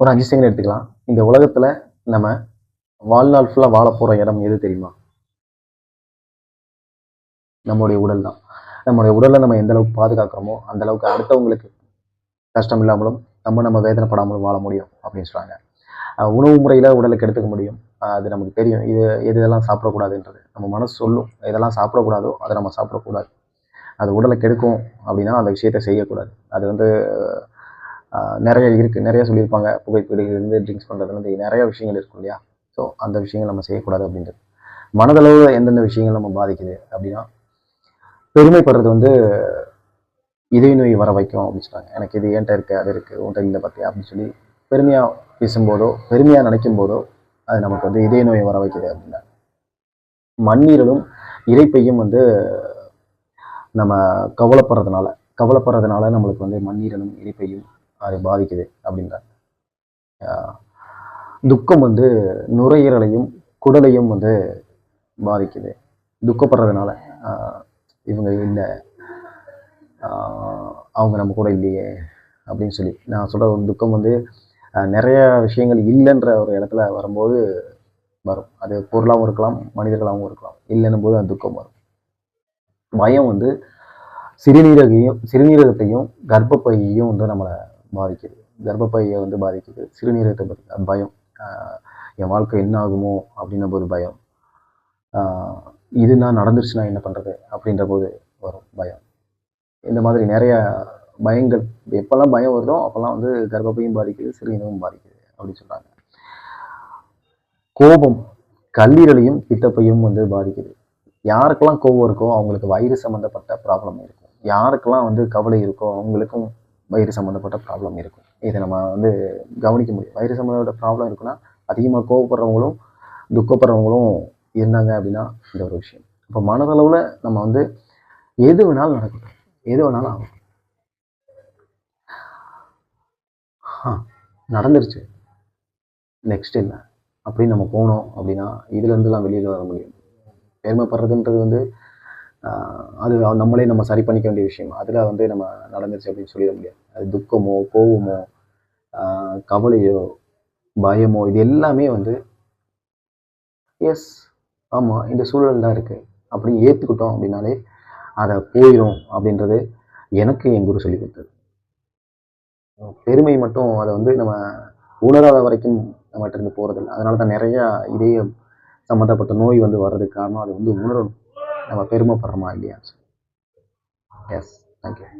ஒரு அஞ்சு செகண்ட் எடுத்துக்கலாம். இந்த உலகத்தில் நம்ம வாழ்நாள் ஃபுல்லாக வாழ போகிற இடம் எது தெரியுமா? நம்மளுடைய உடல் தான். நம்மளுடைய உடலை நம்ம எந்த அளவுக்கு பாதுகாக்கிறோமோ அந்த அளவுக்கு அடுத்தவங்களுக்கு கஷ்டம் இல்லாமலும் நம்ம நம்ம வேதனைப்படாமலும் வாழ முடியும் அப்படின்னு சொல்கிறாங்க உணவு முறையில் உடலுக்கு எடுத்துக்க முடியும். அது நமக்கு தெரியும். இது எது இதெல்லாம் சாப்பிடக்கூடாதுன்றது. நம்ம மனசு சொல்லும். இதெல்லாம் சாப்பிடக்கூடாதோ அதை நம்ம சாப்பிடக்கூடாது. அது உடலை கெடுக்கும் அப்படின்னா அந்த விஷயத்த செய்யக்கூடாது. அது வந்து நிறைய இருக்குது நிறைய சொல்லியிருப்பாங்க. புகைப்பிடியிலிருந்து ட்ரிங்க்ஸ் பண்ணுறதுலேருந்து நிறைய விஷயங்கள் இருக்கும் இல்லையா? ஸோ அந்த விஷயங்கள் நம்ம செய்யக்கூடாது அப்படின்றது. மனதளவில் எந்தெந்த விஷயங்கள் நம்ம பாதிக்குது அப்படின்னா பெருமைப்படுறது வந்து இதய நோய் வர வைக்கும் அப்படின்னு சொன்னாங்க எனக்கு இது ஏன்ட்ட இருக்குது அது இருக்குது உன் இல்லை பார்த்தியா அப்படின்னு சொல்லி பெருமையாக பேசும்போதோ பெருமையாக நினைக்கும் போதோ அது நமக்கு வந்து இதய நோயை வர வைக்குது அப்படின்னா. மண்ணீரலும் இறைப்பையும் வந்து நம்ம கவலைப்படுறதுனால கவலைப்படுறதுனால நம்மளுக்கு வந்து மண்ணீரலும் இறைப்பையும் அது பாதிக்குது அப்படின்றாங்க துக்கம் வந்து நுரையீரலையும் குடலையும் வந்து பாதிக்குது. துக்கப்படுறதுனால இவங்க இல்லை. அவங்க நம்ம கூட இல்லையே அப்படின்னு சொல்லி. நான் சொல்கிற ஒரு துக்கம் வந்து நிறைய விஷயங்கள் இல்லைன்ற ஒரு இடத்துல வரும்போது வரும். அது பொருளாகவும் இருக்கலாம் மனிதர்களாகவும் இருக்கலாம். இல்லைன்னும் போது அந்த துக்கம் வரும். பயம் வந்து சிறுநீரகையும் சிறுநீரகத்தையும் கர்ப்பப்பையையும் வந்து நம்மளை பாதிக்குது. கர்ப்பப்பையை வந்து பாதிக்குது. சிறுநீரகத்தை பாதிக்குது பயம். என் வாழ்க்கை என்ன ஆகுமோ அப்படின்ற போது பயம். இது நான் நடந்துருச்சுன்னா என்ன பண்ணுறது அப்படின்ற போது வரும் பயம். இந்த மாதிரி நிறைய பயங்கள் எப்போல்லாம் பயம் வருதோ அப்போல்லாம் வந்து கர்ப்பப்பையும் பாதிக்குது சிறுநீரகமும் பாதிக்குது அப்படின்னு சொல்கிறாங்க கோபம் கல்லீரலையும் பித்தப்பையும் வந்து பாதிக்குது. யாருக்கெல்லாம் கோபம் இருக்கோ அவங்களுக்கு வயிறு சம்மந்தப்பட்ட ப்ராப்ளம் இருக்கும். யாருக்கெல்லாம் வந்து கவலை இருக்கோ அவங்களுக்கும் வயிறு சம்மந்தப்பட்ட ப்ராப்ளம் இருக்கும். இதை நம்ம வந்து கவனிக்க முடியும். வயிறு சம்மந்தப்பட்ட ப்ராப்ளம் இருக்குன்னா அதிகமாக கோவப்படுறவங்களும் துக்கப்படுறவங்களும் இருந்தாங்க அப்படின்னா இந்த ஒரு விஷயம். இப்போ மனதளவில் நம்ம வந்து எது வேணாலும் நடக்கட்டும். எது வேணாலும் ஆகும் ஆ நடந்துருச்சு. நெக்ஸ்ட் என்ன? அப்படின்னு நம்ம போனோம் அப்படின்னா இதுலேருந்துலாம் வெளியில் வர முடியும் பெருமைப்படுறதுன்றது வந்து அது நம்மளே நம்ம சரி பண்ணிக்க வேண்டிய விஷயம்? அதில் வந்து நம்ம நடந்துருச்சு அப்படின்னு சொல்லிட முடியாது. அது துக்கமோ கோவமோ கவலையோ பயமோ இது எல்லாமே வந்து எஸ் ஆமாம் இந்த சூழல் தான் இருக்குது அப்படி ஏற்றுக்கிட்டோம் அப்படின்னாலே அதை போயிடும் அப்படின்றது எனக்கு என் குரு சொல்லி கொடுத்தது. பெருமை மட்டும் அதை வந்து நம்ம உணராத வரைக்கும் நம்மகிட்ட இருந்து போகிறதில்ல அதனால தான் நிறையா இதயம் சம்மந்தப்பட்ட நோய் வந்து வர்றதுக்கு காரணம் அது வந்து உணரணும். நம்ம பெருமைப்படுறோமா இல்லையா எஸ் தேங்க்யூ